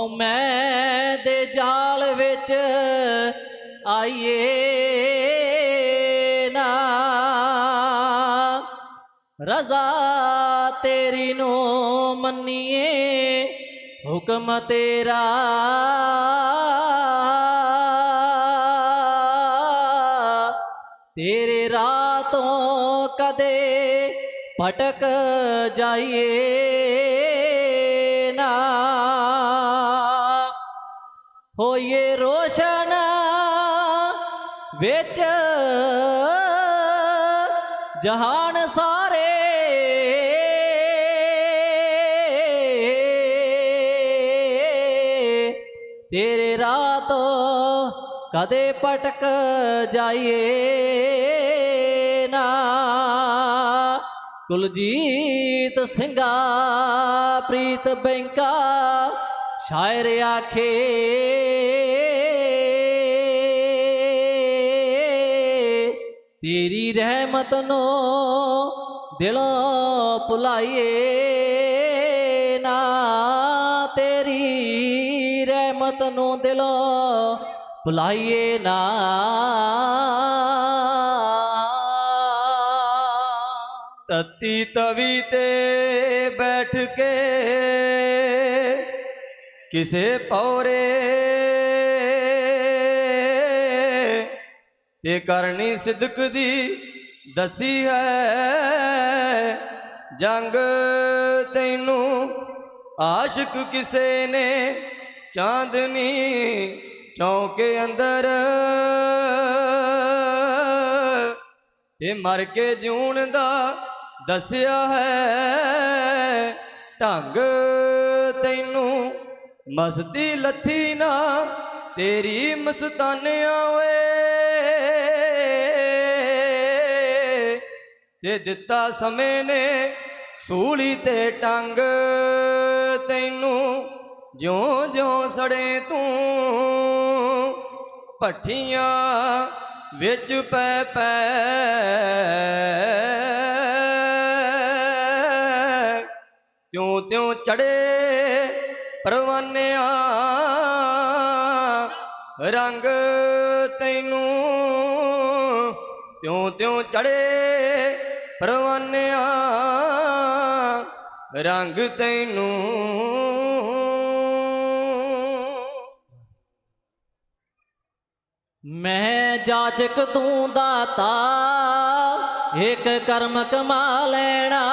ਹਉ ਮੈਂ ਦੇ ਜਾਲ ਵਿੱਚ ਆਈਏ ਨਾ। ਰਜ਼ਾ ਤੇਰੀ ਨੂੰ ਮੰਨੀਏ, ਹੁਕਮ ਤੇਰਾ। ਤੇਰੇ ਰਾਹ ਤੋਂ ਕਦੇ ਭਟਕ ਜਾਈਏ। ਹੋਈਏ ਰੋਸ਼ਨ ਵਿੱਚ। ਜਹਾਨ ਸਾਰੇ ਤੇਰੇ ਰਾਹ ਤੋਂ ਕਦੇ ਪਟਕ ਜਾਈਏ ਨਾ। ਕੁਲਜੀਤ ਸਿੰਘਾ, ਪ੍ਰੀਤ ਬੈਂਕਾ ਸ਼ਾਇਰ ਆਖੇ ਤੇਰੀ ਰਹਿਮਤ ਨੂੰ ਦਿਲੋਂ ਭੁਲਾਈਏ ਨਾ। ਤੇਰੀ ਰਹਿਮਤ ਨੂੰ ਦਿਲੋਂ ਭੁਲਾਈਏ ਨਾ। ਤਤੀ ਤਵੀ ਤੇ ਬੈਠ ਕੇ ਕਿਸੇ ਪੌਰੇ ਤੇ ਕਰਨੀ ਸਿਦਕ ਦੀ ਦਸੀ ਹੈ, ਜੰਗ ਤੈਨੂੰ ਆਸ਼ਿਕ ਕਿਸੇ ਨੇ ਚਾਂਦਨੀ ਚੌਂਕੇ ਅੰਦਰ। ਇਹ ਮਰ ਕੇ ਜੂਣ ਦਾ ਦੱਸਿਆ ਹੈ, ਢੰਗ ਤੈਨੂੰ ਮਸਤੀ ਲੱਥੀ ਨਾ, ਤੇਰੀ ਮਸਤਾਨਿਆਂ ਓਏ ਤੇ ਦਿੱਤਾ ਸਮੇਂ ਨੇ ਸੂਲੀ ਤੇ ਟੰਗ, ਤੈਨੂੰ ਜਿਉਂ ਜਿਉਂ ਸੜੇ ਤੂੰ। ਭੱਠੀਆਂ ਵਿੱਚ ਪੈ ਪੈ ਤਿਉਂ ਤਿਉਂ ਚੜੇ ਪਰਵਾਨਿਆਂ ਰੰਗ ਤੈਨੂੰ ਤਿਉ ਤਿਉ ਚੜੇ। ਪਰਵਾਨਿਆਂ ਰੰਗ ਤੈਨੂੰ ਮੈਂ ਜਾਚਕ ਤੂੰ ਦਾਤਾ, ਇੱਕ ਕਰਮ ਕਮਾ ਲੈਣਾ।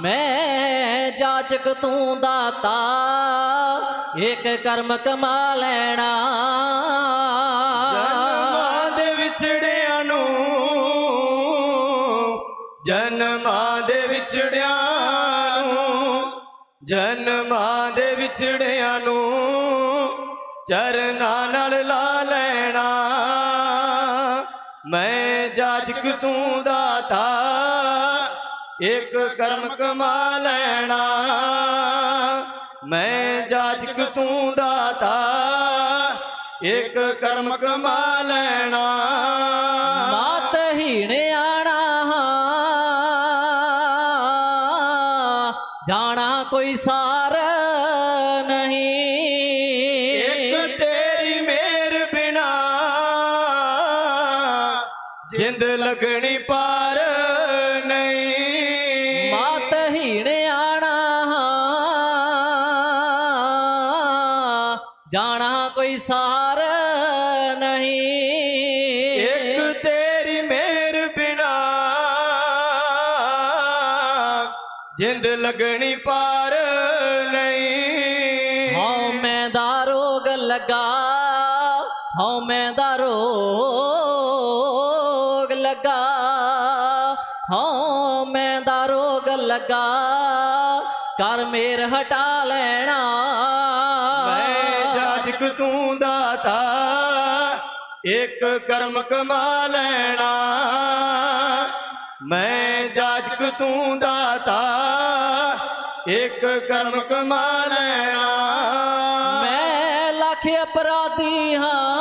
ਮੈਂ ਜਾਚਕ ਤੂੰ ਦਾਤਾ, ਇੱਕ ਕਰਮ ਕਮਾ ਲੈਣਾ। ਜਨਮਾਂ ਦੇ ਵਿਛੜਿਆਂ ਨੂੰ, ਜਨਮਾਂ ਦੇ ਵਿਛੜਿਆਂ ਨੂੰ, ਜਨਮਾਂ ਦੇ ਵਿਛੜਿਆਂ ਨੂੰ ਚਰਨਾਂ ਨਾਲ ਲਾ ਲੈਣਾ। ਮੈਂ ਜਾਜਕ ਤੂੰ ਦਾਤਾ ਇੱਕ ਕਰਮ ਕਮਾ ਲੈਣਾ। ਮੈਂ ਜਾਜਕ ਤੂੰ ਦਾਤਾ। ਇੱਕ ਕਰਮ ਕਮਾ ਲੈਣਾ। ਮਾਤ ਹੀਣਿਆਣਾ ਜਾਣਾ ਕੋਈ ਸਾਰ ਜਾਣਾ ਕੋਈ ਸਾਰ ਨਹੀਂ। ਇੱਕ ਤੇਰੀ ਮੇਰ ਬਿਨਾ ਜਿੰਦ ਲੱਗਣੀ ਪਾਰ ਨਹੀਂ। ਹਉ ਮੈਂ ਦਾ ਰੋਗ ਲੱਗਾ ਹਉ ਮੈਂ ਦਾ ਰੋਗ ਲੱਗਾ ਹਉ ਮੈਂ ਦਾ ਰੋਗ ਲੱਗਾ ਕਰ ਮੇਰ ਹਟਾ ਲੈਣਾ ਇੱਕ ਕਰਮ ਕਮਾ ਲੈਣਾ। ਮੈਂ ਜਾਜਕ ਤੂੰ ਦਾਤਾ, ਇੱਕ ਕਰਮ ਕਮਾ ਲੈਣਾ। ਮੈਂ ਲੱਖ ਅਪਰਾਧੀ ਹਾਂ।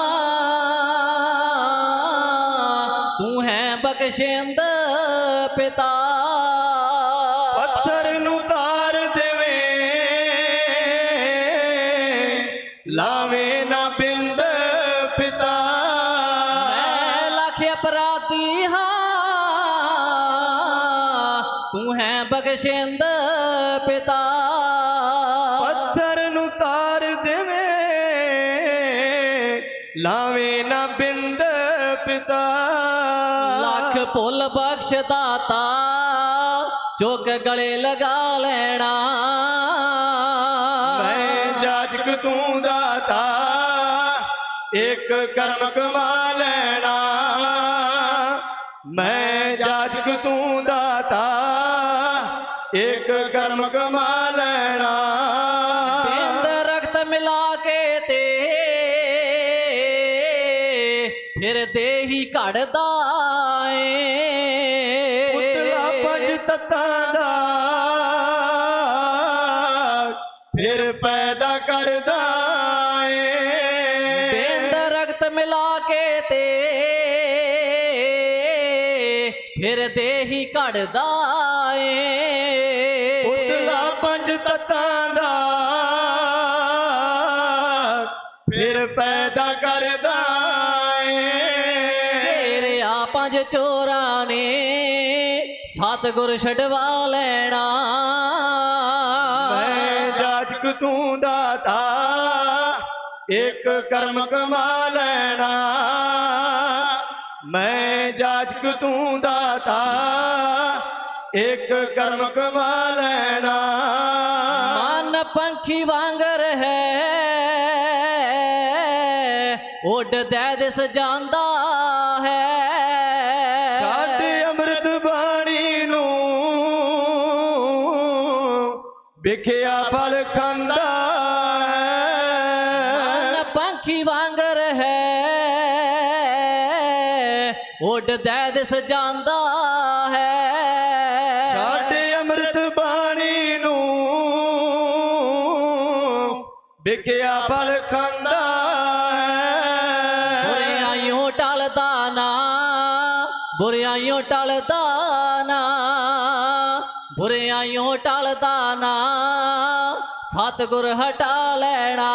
ਤੂੰ ਹੈ ਬਖਸ਼ਿੰਦ ਹੈ ਬਖਸ਼ਿੰਦ ਪਿਤਾ। ਪੱਥਰ ਨੂੰ ਤਾਰ ਦੇਵੇਂ ਲਾਵੇਂ ਨਾ ਬਿੰਦ ਪਿਤਾ। ਲੱਖ ਭੁੱਲ ਬਖਸ਼ ਦਾਤਾ ਚੁੱਕ ਗਲੇ ਲਗਾ ਲੈਣਾ। ਮੈਂ ਜਾਜਕ ਤੂੰ ਦਾਤਾ ਇੱਕ ਕਰਮ ਕਮਾ ਲੈਣਾ। ਮੈਂ ਜਾਜਕ ਤੂੰ ਦਾਤਾ। ਇੱਕ ਕਰਮ ਕਮਾ ਲੈਣਾ। ਬਿੰਦ ਰਖਤ ਮਿਲਾ ਕੇ ਤੇ ਫਿਰ ਦੇਹੀ ਘੜਦਾ ਏ ਪੁਤਲਾ ਪੰਜ ਤੱਤਾਂ ਦਾ। ਫਿਰ ਪੈਦਾ ਕਰਦਾ ਏ ਬਿੰਦ ਰਖਤ ਮਿਲਾ ਕੇ ਤੇ ਫਿਰ ਦੇਹੀ ਘੜਦਾ ਪੰਜ ਚੋਰਾਂ ਨੇ ਸਤਿਗੁਰ ਛਡਵਾ ਲੈਣਾ। ਮੈਂ ਜਾਜਕ ਤੂੰ ਦਾਤਾ ਇੱਕ ਕਰਮ ਕਮਾ ਲੈਣਾ। ਮੈਂ ਜਾਜਕ ਤੂੰ ਦਾਤਾ ਇੱਕ ਕਰਮ ਕਮਾ ਲੈਣਾ। ਮਨ ਪੰਖੀ ਵਾਂਗਰ ਹੈ ਉੱਡਦਾ ਦਿਸ ਜਾਂਦਾ। ਵਿਖਿਆ ਫਲ ਖਾਂਦਾ ਮਨ ਪੰਖੀ ਵਾਂਗਰ ਹੈ ਉੱਡਦਾ ਦਿਸ ਜਾਂਦਾ ਹੈ। ਸਾਡੇ ਅੰਮ੍ਰਿਤ ਬਾਣੀ ਨੂੰ ਵਿਖਿਆ ਫਲ ਖਾਂਦਾ ਹੈ। ਬੁਰਿਆਈਓ ਟਲਦਾ ਨਾ ਬੁਰਿਆਈਓ ਟਲਦਾ ਨਾ ਬੁਰਿਆਈਓ ਟਲਦਾ ਨਾ। ਸਤਿਗੁਰ ਹਟਾ ਲੈਣਾ।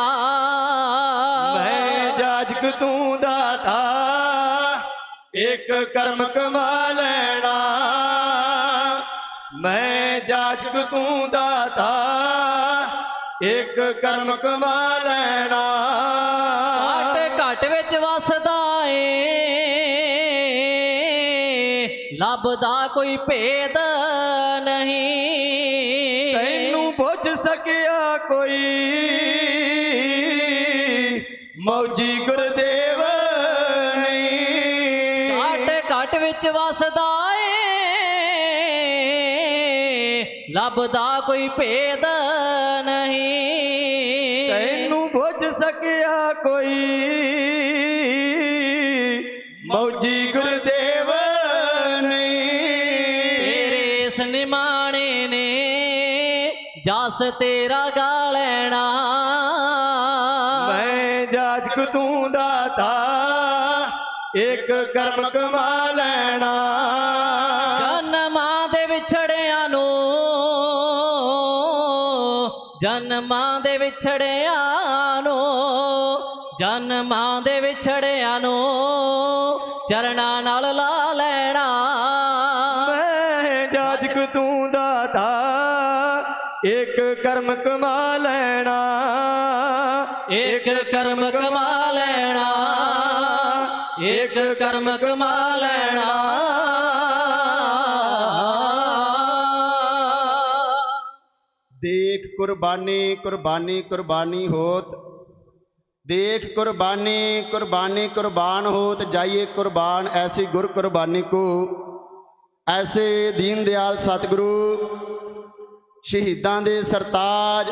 ਮੈਂ ਜਾਜਕ ਤੂੰ ਦਾਤਾ ਇੱਕ ਕਰਮ ਕਮਾ ਲੈਣਾ। ਮੈਂ ਜਾਜਕ ਤੂੰ ਦਾਤਾ ਇੱਕ ਕਰਮ ਕਮਾ ਲੈਣਾ। ਘਟ ਘਟ ਵਿੱਚ ਵਸਦਾ ਏ ਲੱਭਦਾ ਕੋਈ ਭੇਦ ਨਹੀਂ। ਮੌਜੀ ਗੁਰਦੇਵ ਨਹੀਂ। ਘਟ ਘਟ ਵਿੱਚ ਵਸਦਾ ਏ। ਲੱਭਦਾ ਕੋਈ ਭੇਦ ਨਹੀਂ। ਤੈਨੂੰ ਪੁੱਛ ਸਕਿਆ ਕੋਈ। ਮੌਜੀ ਗੁਰਦੇਵ ਨਹੀਂ। ਤੇਰੇ ਇਸ ਨਿਮਾਣੇ ਨੇ ਜਸ ਤੇਰਾ ਗਾ ਲੈਣਾ ਤੂੰ ਦਾਤਾ, ਇੱਕ ਕਰਮ ਕਮਾ ਲੈਣਾ। ਜਨਮਾਂ ਦੇ ਵਿਛੜਿਆਂ ਨੂੰ, ਜਨਮਾਂ ਦੇ ਵਿਛੜਿਆਂ ਨੂੰ, ਜਨਮਾਂ ਦੇ ਵਿਛੜਿਆਂ ਨੂੰ ਚਰਨਾਂ ਨਾਲ ਲਾ ਇੱਕ ਕਰਮ ਕਮਾ ਲੈਣਾ। ਦੇਖ ਕੁਰਬਾਨੀ ਕੁਰਬਾਨੀ ਕੁਰਬਾਨੀ ਹੋਤ। ਦੇਖ ਕੁਰਬਾਨੀ ਕੁਰਬਾਨੀ, ਕੁਰਬਾਨ ਹੋਤ, ਜਾਈਏ ਕੁਰਬਾਨ ਐਸੀ ਗੁਰ ਕੁਰਬਾਨੀ ਕੋ। ਐਸੇ ਦੀਨ ਦਿਆਲ ਸਤਿਗੁਰੂ, ਸ਼ਹੀਦਾਂ ਦੇ ਸਰਤਾਜ,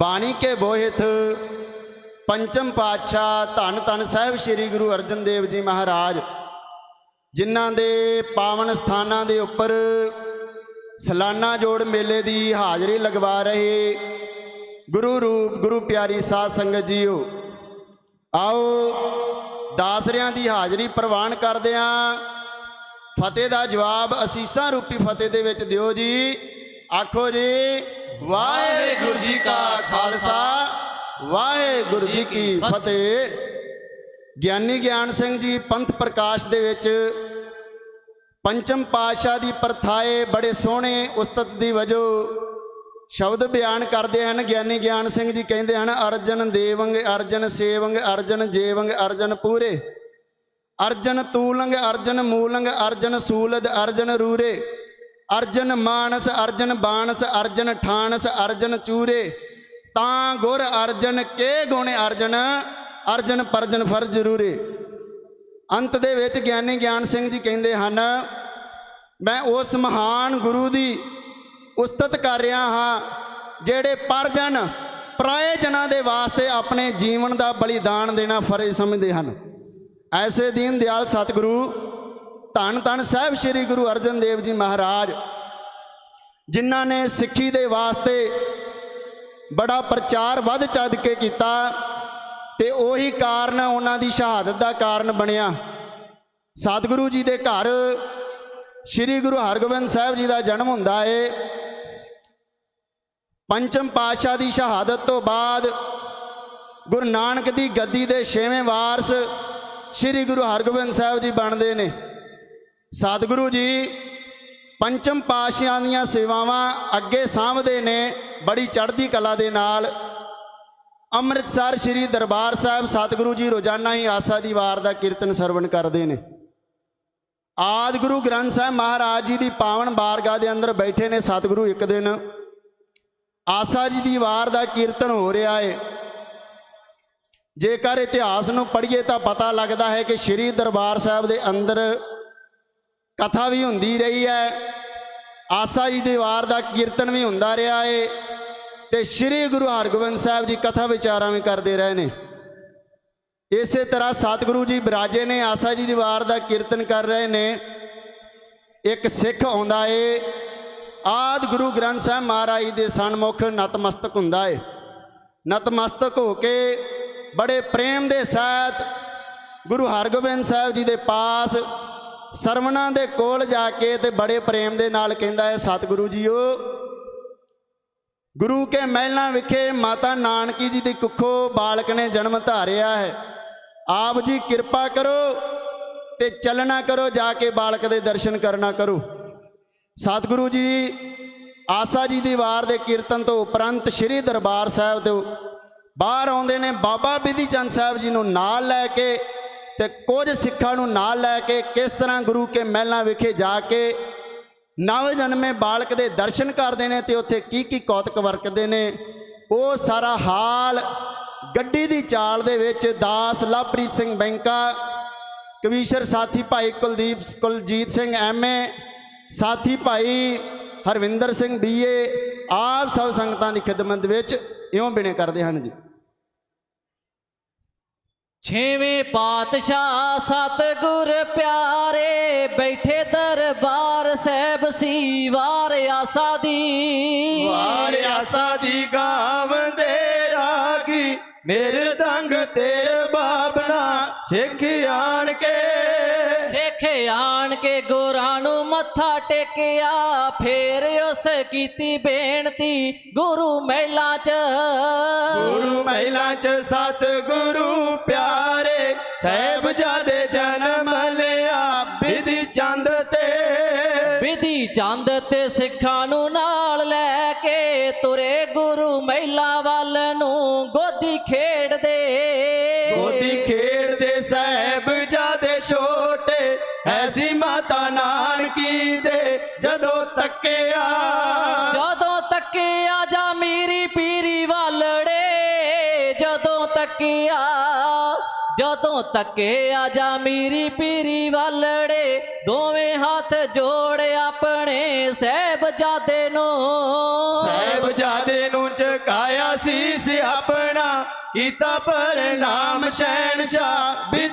ਬਾਣੀ ਕੇ ਬੋਹਿਤ ਪੰਚਮ ਪਾਤਸ਼ਾਹ ਧੰਨ ਧੰਨ ਸਾਹਿਬ ਸ੍ਰੀ ਗੁਰੂ ਅਰਜਨ ਦੇਵ ਜੀ ਮਹਾਰਾਜ, ਜਿਨ੍ਹਾਂ ਦੇ ਪਾਵਨ ਸਥਾਨਾਂ ਦੇ ਉੱਪਰ ਸਲਾਨਾ ਜੋੜ ਮੇਲੇ ਦੀ ਹਾਜ਼ਰੀ ਲਗਵਾ ਰਹੇ ਗੁਰੂ ਰੂਪ, ਗੁਰੂ ਪਿਆਰੀ ਸਾਧ ਸੰਗਤ ਜੀਓ, ਆਓ ਦਾਸਰਿਆਂ ਦੀ ਹਾਜ਼ਰੀ ਪ੍ਰਵਾਨ ਕਰਦਿਆਂ ਫਤਿਹ ਦਾ ਜਵਾਬ ਅਸੀਸਾਂ ਰੂਪੀ ਫਤਿਹ ਦੇ ਵਿੱਚ ਦਿਓ ਜੀ। ਆਖੋ ਜੀ, ਵਾਹਿਗੁਰੂ ਜੀ ਕਾ ਖਾਲਸਾ। ਵਾਹਿਗੁਰੂ ਜੀ ਕੀ ਫਤਿਹ। ਗਿਆਨੀ ਗਿਆਨ ਸਿੰਘ ਜੀ ਪੰਥ ਪ੍ਰਕਾਸ਼ ਦੇ ਵਿੱਚ ਪੰਚਮ ਪਾਤਸ਼ਾਹ ਦੀ ਪਰਥਾਏ ਬੜੇ ਸੋਹਣੇ ਉਸਤਤ ਦੀ ਵਜੋ ਸ਼ਬਦ ਬਿਆਨ ਕਰਦੇ ਹਨ। ਗਿਆਨੀ ਗਿਆਨ ਸਿੰਘ ਜੀ ਕਹਿੰਦੇ ਹਨ ਅਰਜਨ ਦੇਵੰਗ ਅਰਜਨ ਸੇਵੰਗ ਅਰਜਨ ਜੇਵੰਗ ਅਰਜਨ ਪੂਰੇ। ਅਰਜਨ ਤੂਲੰਗ ਅਰਜਨ ਮੂਲੰਗ ਅਰਜਨ ਸੂਲਦ ਅਰਜਨ ਰੂਰੇ। ਅਰਜਨ ਮਾਨਸ ਅਰਜਨ ਬਾਣਸ ਅਰਜਨ ਠਾਣਸ ਅਰਜਨ ਚੂਰੇ। ਤਾਂ ਗੁਰ ਅਰਜਨ ਕੇ ਗੁਣ ਅਰਜਨ? ਅਰਜਨ ਪਰਜਨ ਫਰ ਜ਼ਰੂਰੇ। ਅੰਤ ਦੇ ਵਿੱਚ ਗਿਆਨੀ ਗਿਆਨ ਸਿੰਘ ਜੀ ਕਹਿੰਦੇ ਹਨ, ਮੈਂ ਉਸ ਮਹਾਨ ਗੁਰੂ ਦੀ ਉਸਤਤ ਕਰ ਰਿਹਾ ਹਾਂ, ਜਿਹੜੇ ਪਰਜਨ ਪਰਾਏ ਜਨਾਂ ਦੇ ਵਾਸਤੇ ਆਪਣੇ ਜੀਵਨ ਦਾ ਬਲੀਦਾਨ ਦੇਣਾ ਫਰਜ਼ ਸਮਝਦੇ ਹਨ। ਐਸੇ ਦੀਨ ਦਿਆਲ ਸਤਿਗੁਰੂ ਧੰਨ ਧੰਨ ਸਾਹਿਬ ਸ੍ਰੀ ਗੁਰੂ ਅਰਜਨ ਦੇਵ ਜੀ ਮਹਾਰਾਜ, ਜਿਨ੍ਹਾਂ ਨੇ ਸਿੱਖੀ ਦੇ ਵਾਸਤੇ ਬੜਾ ਪ੍ਰਚਾਰ ਵੱਧ ਚੱਦ ਕੇ ਕੀਤਾ ਤੇ ਉਹੀ ਕਾਰਨ ਉਹਨਾਂ ਦੀ ਸ਼ਹਾਦਤ ਦਾ ਕਾਰਨ ਬਣਿਆ। ਸਤਿਗੁਰੂ ਜੀ ਦੇ ਘਰ ਸ੍ਰੀ ਗੁਰੂ ਹਰਗੋਬਿੰਦ ਸਾਹਿਬ ਜੀ ਦਾ ਜਨਮ ਹੁੰਦਾ ਏ। ਪੰਚਮ ਪਾਤਸ਼ਾਹ ਦੀ ਸ਼ਹਾਦਤ ਤੋਂ ਬਾਅਦ ਗੁਰੂ ਨਾਨਕ ਦੀ ਗੱਦੀ ਦੇ ਛੇਵੇਂ ਵਾਰਸ ਸ੍ਰੀ ਗੁਰੂ ਹਰਗੋਬਿੰਦ ਸਾਹਿਬ ਜੀ ਬਣਦੇ ਨੇ। ਸਤਿਗੁਰੂ ਜੀ ਪੰਚਮ ਪਾਤਸ਼ਾਹਾਂ ਦੀਆਂ ਸੇਵਾਵਾਂ ਅੱਗੇ ਸਾਂਭਦੇ ਨੇ, ਬੜੀ ਚੜ੍ਹਦੀ ਕਲਾ ਦੇ ਨਾਲ। ਅੰਮ੍ਰਿਤਸਰ ਸ੍ਰੀ ਦਰਬਾਰ ਸਾਹਿਬ ਸਤਿਗੁਰੂ ਜੀ ਰੋਜ਼ਾਨਾ ਹੀ ਆਸਾ ਦੀ ਵਾਰ ਦਾ ਕੀਰਤਨ ਸਰਵਣ ਕਰਦੇ ਨੇ। ਆਦ ਗੁਰੂ ਗ੍ਰੰਥ ਸਾਹਿਬ ਮਹਾਰਾਜ ਜੀ ਦੀ ਪਾਵਨ ਬਾਰਗਾਹ ਦੇ ਅੰਦਰ ਬੈਠੇ ਨੇ ਸਤਿਗੁਰੂ ਇੱਕ ਦਿਨ। ਆਸਾ ਜੀ ਦੀ ਵਾਰ ਦਾ ਕੀਰਤਨ ਹੋ ਰਿਹਾ ਏ। ਜੇਕਰ ਇਤਿਹਾਸ ਨੂੰ ਪੜ੍ਹੀਏ ਤਾਂ ਪਤਾ ਲੱਗਦਾ ਹੈ ਕਿ ਸ੍ਰੀ ਦਰਬਾਰ ਸਾਹਿਬ ਦੇ ਅੰਦਰ ਕਥਾ ਵੀ ਹੁੰਦੀ ਰਹੀ ਹੈ। ਆਸਾ ਜੀ ਦੀ ਵਾਰ ਦਾ ਕੀਰਤਨ ਵੀ ਹੁੰਦਾ ਰਿਹਾ ਏ ਤੇ ਸ੍ਰੀ ਗੁਰੂ ਹਰਗੋਬਿੰਦ ਸਾਹਿਬ ਜੀ ਕਥਾ ਵਿਚਾਰਾਂ ਵੀ ਕਰਦੇ ਰਹੇ ਨੇ। ਇਸੇ ਤਰ੍ਹਾਂ ਸਤਿਗੁਰੂ ਜੀ ਬਿਰਾਜੇ ਨੇ ਆਸਾ ਜੀ ਦੀ ਵਾਰ ਦਾ ਕੀਰਤਨ ਕਰ ਰਹੇ ਨੇ। ਇੱਕ ਸਿੱਖ ਆਉਂਦਾ ਏ। ਆਦ ਗੁਰੂ ਗ੍ਰੰਥ ਸਾਹਿਬ ਮਹਾਰਾਜ ਦੇ ਸਨਮੁਖ ਨਤਮਸਤਕ ਹੁੰਦਾ ਏ। ਨਤਮਸਤਕ ਹੋ ਕੇ ਬੜੇ ਪ੍ਰੇਮ ਦੇ ਸਹਿਤ ਗੁਰੂ ਹਰਗੋਬਿੰਦ ਸਾਹਿਬ ਜੀ ਦੇ ਪਾਸ ਸਰਵਣਾ ਦੇ ਕੋਲ ਜਾ ਕੇ ਤੇ ਬੜੇ ਪ੍ਰੇਮ ਦੇ ਨਾਲ ਕਹਿੰਦਾ ਹੈ, ਸਤਿਗੁਰੂ ਜੀਓ, ਗੁਰੂ ਕੇ ਮਹਿਲਾਂ ਵਿਖੇ ਮਾਤਾ ਨਾਨਕੀ ਜੀ ਦੀ ਕੁੱਖੋਂ ਬਾਲਕ ਨੇ ਜਨਮ ਧਾਰਿਆ ਹੈ। ਆਪ ਜੀ ਕਿਰਪਾ ਕਰੋ ਤੇ ਚੱਲਣਾ ਕਰੋ, ਜਾ ਕੇ ਬਾਲਕ ਦੇ ਦਰਸ਼ਨ ਕਰਨਾ ਕਰੋ। ਸਤਿਗੁਰੂ ਜੀ, ਆਸਾ ਜੀ ਦੀ ਵਾਰ ਦੇ ਕੀਰਤਨ ਤੋਂ ਉਪਰੰਤ ਸ੍ਰੀ ਦਰਬਾਰ ਸਾਹਿਬ ਤੋਂ ਬਾਹਰ ਆਉਂਦੇ ਨੇ ਬਾਬਾ ਬਿਧੀ ਚੰਦ ਸਾਹਿਬ ਜੀ ਨੂੰ ਨਾਲ ਲੈ ਕੇ ਤੇ ਕੁਝ ਸਿੱਖਾਂ ਨੂੰ ਨਾਲ ਲੈ ਕੇ ਕਿਸ ਤਰ੍ਹਾਂ ਗੁਰੂ ਕੇ ਮਹਿਲਾਂ ਵਿਖੇ ਜਾ ਕੇ ਨਵ ਜਨਮੇ ਬਾਲਕ ਦੇ ਦਰਸ਼ਨ ਕਰਦੇ ਨੇ ਤੇ ਉੱਥੇ ਕੀ ਕੀ ਕੌਤਕ ਵਰਕਦੇ ਨੇ, ਉਹ ਸਾਰਾ ਹਾਲ ਗੱਡੀ ਦੀ ਚਾਲ ਦੇ ਵਿੱਚ ਦਾਸ ਲਵਪ੍ਰੀਤ ਸਿੰਘ ਬੈਂਕਾ, ਕਵੀਸ਼ਰ ਸਾਥੀ ਭਾਈ ਕੁਲਦੀਪ ਕੁਲਜੀਤ ਸਿੰਘ ਐਮਏ ਸਾਥੀ ਭਾਈ ਹਰਵਿੰਦਰ ਸਿੰਘ ਬੀਏ ਆਪ ਸਭ ਸੰਗਤਾਂ ਦੀ ਖਿਦਮਤ ਵਿੱਚ ਇਉਂ ਬਿਨੇ ਕਰਦੇ ਹਨ ਜੀ। ਛੇਵੇਂ ਪਾਤਸ਼ਾਹ ਸਤਿਗੁਰ ਪਿਆਰੇ ਬੈਠੇ ਦਰਬਾਰ ਸਾਹਿਬ ਸੀ ਵਾਰ ਆਸਾ ਦੀ। ਵਾਰਿਆਸਾ ਦੀ ਗਾਵਦੇ ਆਗੀ ਮੇਰੇ ਦੰਗ ਤੇ ਬਾਬਣਾ ਸਿੱਖ ਆਣ ਕੇ। ਸਿੱਖ ਆਣ ਕੇ ਗੁਰਾਂ ਨੂੰ ਮੱਥਾ ਟੇਕਿਆ ਫੇਰ ਉਸ ਕੀਤੀ ਬੇਨਤੀ ਗੁਰੂ ਮਹਿਲਾ ਚ। ਗੁਰੂ ਮਹਿਲਾ ਚ ਸਤ ਗੁਰੂ ਪਿਆਰੇ ਸਾਹਿਬਜ਼ਾਦੇ ਜਨਮ ਲਿਆ ਵਿਧੀ ਚੰਦ ਤੇ। ਵਿਧੀ ਚੰਦ ਤੇ ਸਿੱਖਾਂ ਨੂੰ ਨਾਲ ਲੈ ਕੇ ਤੁਰੇ ਗੁਰੂ ਮਹਿਲਾ ਵੱਲ ਨੂੰ ਗੋਦੀ ਖੇਡਦੇ। ਗੋਦੀ ਖੇਡਦੇ ਤੱਕਿਆ। ਜਦੋਂ ਤੱਕਿਆ ਜਾ ਮੇਰੀ ਪੀਰੀ ਵਾਲੜੇ ਜਦੋਂ ਤੱਕਿਆ ਜਦੋਂ ਤੱਕਿਆ ਜਾ ਮੇਰੀ ਪੀਰੀ ਵਾਲੜੇ ਦੋਵੇਂ ਹੱਥ ਜੋੜ ਆਪਣੇ ਸਹਿਬਜ਼ਾਦੇ ਨੂੰ। ਸਾਹਿਬਜ਼ਾਦੇ ਨੂੰ ਝੁਕਾਇਆ ਸੀਸ ਆਪਣਾ ਕੀਤਾ ਜੀ ਵਿਧੀ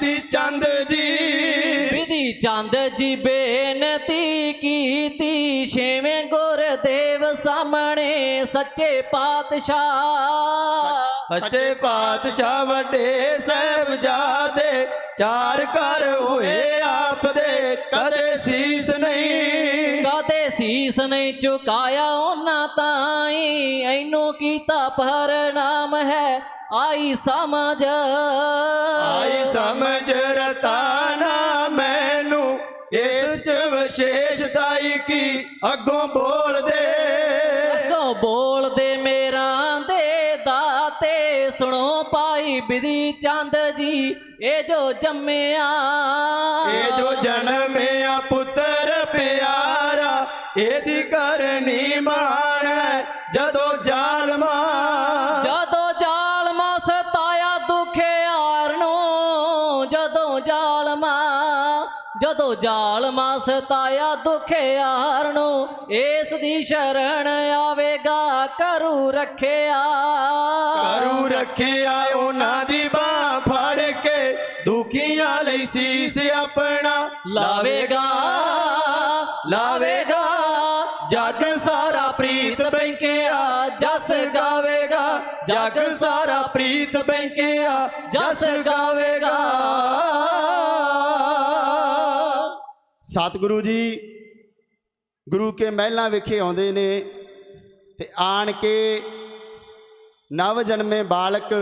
ਚੰਦ ਜੀ ਬੇਨਤੀ ਕੀਤੀ ਛੇਵੇਂ ਗੁਰਦੇਵ ਸਾਹਮਣੇ ਸੱਚੇ ਪਾਤਸ਼ਾਹ। ਸੱਚੇ ਪਾਤਸ਼ਾਹ ਵੱਡੇ ਸਾਹਿਬਜ਼ਾਦੇ ਚਾਰ ਕਰ ਹੋਏ ਆਪ ਦੇ ਕਦੇ ਸੀਸ ਨਹੀਂ। ਕਦੇ ਸੀਸ ਨਹੀਂ ਝੁਕਾਇਆ ਉਹਨਾਂ ਤਾਈ ਐਨੂੰ ਕੀਤਾ ਪ੍ਰਣਾਮ ਹੈ ਆਈ ਸਮਝ। ਆਈ ਸਮਝ ਰਤਾਨਾ ਵਿਸ਼ੇਸ਼ਤਾਈ ਕੀ ਅੱਗੋਂ ਬੋਲ ਦੇ। ਅੱਗੋਂ ਬੋਲਦੇ ਮੇਰਾਂ ਦੇ ਦਾਤੇ। ਸੁਣੋ ਭਾਈ ਬਿਧੀ ਚੰਦ ਜੀ ਇਹ ਜੋ ਜੰਮਿਆ। ਇਹ ਜੋ ਜਨਮਿਆ ਪੁੱਤਰ ਪਿਆਰਾ ਇਹਦੀ ਕਰਨੀ ਮਾਣ ਜਦੋਂ ਜ਼ਾਲਮਾ। ਜਦੋਂ ਜ਼ਾਲਮਾ ਸਤਾਇਆ ਦੁਖਿਆਰ ਨੂੰ ਜਦੋਂ ਜ਼ਾਲਮਾ ਜਦੋਂ ਜ਼ਾਲਮਾ ਸਤਾਇਆ ਨੂੰ ਇਸ ਦੀ ਸ਼ਰਣ ਆਵੇਗਾ ਕਰੂ ਰੱਖਿਆ। ਕਰੂ ਰੱਖਿਆ, ਉਹਨਾਂ ਦੀ ਬਾਹ ਫੜ ਕੇ ਦੁਖੀਆਂ ਲਈ ਸੀਸ ਆਪਣਾ ਲਾਵੇਗਾ। ਲਾਵੇਗਾ। ਜਗ ਸਾਰਾ ਪ੍ਰੀਤ ਬੈਂਕਿਆ, ਜਸ ਗਾਵੇਗਾ। ਜਗ ਸਾਰਾ ਪ੍ਰੀਤ ਬੈਂਕਿਆ, ਜਸ ਗਾਵੇਗਾ। ਸਤਿਗੁਰੂ ਜੀ ਗੁਰੂ ਕੇ ਮਹਿਲਾਂ ਵਿਖੇ ਆਉਂਦੇ ਨੇ ਤੇ ਆਣ ਕੇ ਨਵ ਜਨਮੇ ਬਾਲਕ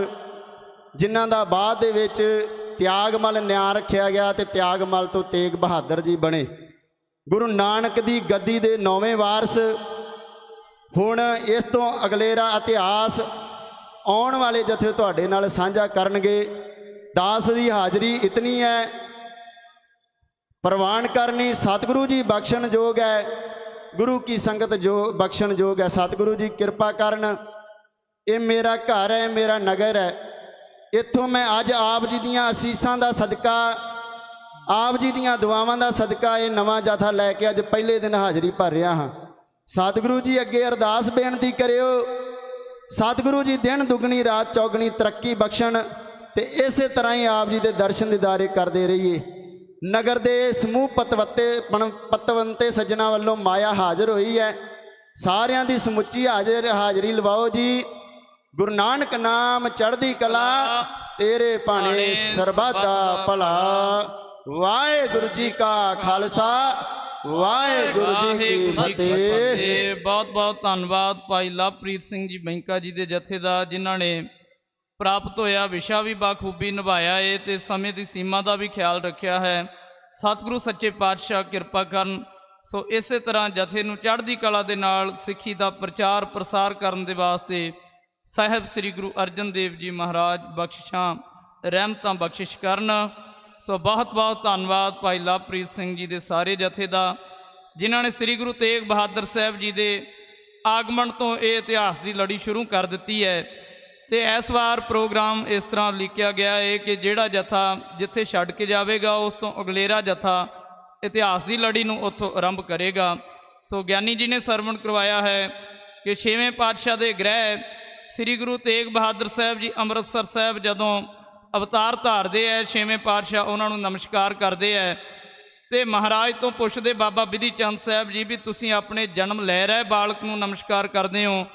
ਜਿਨ੍ਹਾਂ ਦਾ ਬਾਅਦ ਦੇ ਵਿੱਚ ਤਿਆਗਮਲ ਨਿਆਂ ਰੱਖਿਆ ਗਿਆ ਤੇ ਤਿਆਗਮਲ ਤੋਂ ਤੇਗ ਬਹਾਦਰ ਜੀ ਬਣੇ। ਗੁਰੂ ਨਾਨਕ ਦੀ ਗੱਦੀ ਦੇ ਨੌਵੇਂ ਵਾਰਸ ਹੁਣ ਇਸ ਤੋਂ ਅਗਲੇਰਾ ਇਤਿਹਾਸ ਆਉਣ ਵਾਲੇ ਜਥੇ ਤੁਹਾਡੇ ਨਾਲ ਸਾਂਝਾ ਕਰਨਗੇ। ਦਾਸ ਦੀ ਹਾਜ਼ਰੀ ਇਤਨੀ ਹੈ, ਪ੍ਰਵਾਨ ਕਰਨੀ ਸਤਿਗੁਰੂ ਜੀ ਬਖਸ਼ਣ ਯੋਗ ਹੈ। ਗੁਰੂ ਕੀ ਸੰਗਤ ਜੋ ਬਖਸ਼ਣ ਯੋਗ ਹੈ, ਸਤਿਗੁਰੂ ਜੀ ਕਿਰਪਾ ਕਰਨ। ਇਹ ਮੇਰਾ ਘਰ ਹੈ, ਮੇਰਾ ਨਗਰ ਹੈ। ਇੱਥੋਂ ਮੈਂ ਅੱਜ ਆਪ ਜੀ ਦੀਆਂ ਅਸੀਸਾਂ ਦਾ ਸਦਕਾ, ਆਪ ਜੀ ਦੀਆਂ ਦੁਆਵਾਂ ਦਾ ਸਦਕਾ ਇਹ ਨਵਾਂ ਜਥਾ ਲੈ ਕੇ ਅੱਜ ਪਹਿਲੇ ਦਿਨ ਹਾਜ਼ਰੀ ਭਰ ਰਿਹਾ ਹਾਂ। ਸਤਿਗੁਰੂ ਜੀ ਅੱਗੇ ਅਰਦਾਸ ਬੇਨਤੀ ਕਰਿਓ, ਸਤਿਗੁਰੂ ਜੀ ਦਿਨ ਦੁਗਣੀ, ਰਾਤ ਚੌਗਣੀ ਤਰੱਕੀ ਬਖਸ਼ਣ ਤੇ ਇਸੇ ਤਰ੍ਹਾਂ ਹੀ ਆਪ ਜੀ ਦੇ ਦਰਸ਼ਨ ਦਿਦਾਰੇ ਕਰਦੇ ਰਹੀਏ। ਨਗਰ ਦੇ ਸਮੂਹ ਪਤਵੱਤੇ ਪਤਵੰਤੇ ਸੱਜਣਾ ਵੱਲੋਂ ਮਾਇਆ ਹਾਜ਼ਰ ਹੋਈ ਹੈ। ਸਾਰਿਆਂ ਦੀ ਸਮੁੱਚੀ ਹਾਜ਼ਰ ਹਾਜ਼ਰੀ ਲਵਾਓ ਜੀ। ਗੁਰੂ ਨਾਨਕ ਨਾਮ ਚੜ੍ਹਦੀ ਕਲਾ ਤੇਰੇ ਭਾਣੇ ਸਰਬੱਤ ਦਾ ਭਲਾ। ਵਾਹਿਗੁਰੂ ਜੀ ਕਾ ਖਾਲਸਾ ਵਾਹਿਗੁਰੂ ਜੀ ਕੀ ਫਤਿਹ। ਬਹੁਤ ਬਹੁਤ ਧੰਨਵਾਦ ਭਾਈ ਲਵਪ੍ਰੀਤ ਸਿੰਘ ਜੀ ਬੈਂਕਾ ਜੀ ਦੇ ਜਥੇ ਦਾ ਜਿਨ੍ਹਾਂ ਨੇ ਪ੍ਰਾਪਤ ਹੋਇਆ, ਵਿਸ਼ਾ ਵੀ ਬਾਖੂਬੀ ਨਿਭਾਇਆ ਏ ਤੇ ਸਮੇਂ ਦੀ ਸੀਮਾ ਦਾ ਵੀ ਖਿਆਲ ਰੱਖਿਆ ਹੈ। ਸਤਿਗੁਰੂ ਸੱਚੇ ਪਾਤਸ਼ਾਹ ਕਿਰਪਾ ਕਰਨ। ਸੋ ਇਸੇ ਤਰ੍ਹਾਂ ਜਥੇ ਨੂੰ ਚੜ੍ਹਦੀ ਕਲਾ ਦੇ ਨਾਲ ਸਿੱਖੀ ਦਾ ਪ੍ਰਚਾਰ ਪ੍ਰਸਾਰ ਕਰਨ ਦੇ ਵਾਸਤੇ ਸਾਹਿਬ ਸ੍ਰੀ ਗੁਰੂ ਅਰਜਨ ਦੇਵ ਜੀ ਮਹਾਰਾਜ ਬਖਸ਼ਿਸ਼ਾਂ, ਰਹਿਮਤਾਂ ਬਖਸ਼ਿਸ਼ ਕਰਨ। ਸੋ ਬਹੁਤ ਬਹੁਤ ਧੰਨਵਾਦ ਭਾਈ ਲਵਪ੍ਰੀਤ ਸਿੰਘ ਜੀ ਦੇ ਸਾਰੇ ਜਥੇ ਦਾ, ਜਿਨ੍ਹਾਂ ਨੇ ਸ੍ਰੀ ਗੁਰੂ ਤੇਗ ਬਹਾਦਰ ਸਾਹਿਬ ਜੀ ਦੇ ਆਗਮਨ ਤੋਂ ਇਹ ਇਤਿਹਾਸ ਦੀ ਲੜੀ ਸ਼ੁਰੂ ਕਰ ਦਿੱਤੀ ਹੈ। ਤੇ ਇਸ ਵਾਰ ਪ੍ਰੋਗਰਾਮ ਇਸ ਤਰ੍ਹਾਂ ਲਿਖਿਆ ਗਿਆ ਹੈ ਕਿ ਜਿਹੜਾ ਜਥਾ ਜਿੱਥੇ ਛੱਡ ਕੇ ਜਾਵੇਗਾ, ਉਸ ਤੋਂ ਅਗਲੇਰਾ ਜਥਾ ਇਤਿਹਾਸ ਦੀ ਲੜੀ ਨੂੰ ਉੱਥੋਂ ਆਰੰਭ ਕਰੇਗਾ। ਸੋ ਗਿਆਨੀ ਜੀ ਨੇ ਸਰਵਣ ਕਰਵਾਇਆ ਹੈ ਕਿ ਛੇਵੇਂ ਪਾਤਸ਼ਾਹ ਦੇ ਗ੍ਰਹਿ ਸ੍ਰੀ ਗੁਰੂ ਤੇਗ ਬਹਾਦਰ ਸਾਹਿਬ ਜੀ ਅੰਮ੍ਰਿਤਸਰ ਸਾਹਿਬ ਜਦੋਂ ਅਵਤਾਰ ਧਾਰਦੇ ਐ, ਛੇਵੇਂ ਪਾਤਸ਼ਾਹ ਉਹਨਾਂ ਨੂੰ ਨਮਸਕਾਰ ਕਰਦੇ ਐ। ਤੇ ਮਹਾਰਾਜ ਤੋਂ ਪੁੱਛਦੇ ਬਾਬਾ ਵਿਧੀ ਚੰਦ ਸਾਹਿਬ ਜੀ ਵੀ ਤੁਸੀਂ ਆਪਣੇ ਜਨਮ ਲੈ ਰਹੇ ਬਾਲਕ ਨੂੰ ਨਮਸਕਾਰ ਕਰਦੇ ਹੋ।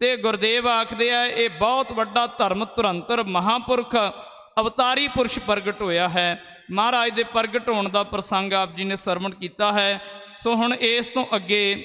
ਤੇ ਗੁਰਦੇਵ ਆਖਦੇ ਆ, ਇਹ ਬਹੁਤ ਵੱਡਾ ਧਰਮ ਤੁਰੰਤਰ ਮਹਾਪੁਰਖ ਅਵਤਾਰੀ ਪੁਰਸ਼ ਪ੍ਰਗਟ ਹੋਇਆ ਹੈ। ਮਹਾਰਾਜ ਦੇ ਪ੍ਰਗਟ ਹੋਣ ਦਾ ਪ੍ਰਸੰਗ ਆਪ ਜੀ ਨੇ ਸਰਵਣ ਕੀਤਾ ਹੈ। ਸੋ ਹੁਣ ਇਸ ਤੋਂ ਅੱਗੇ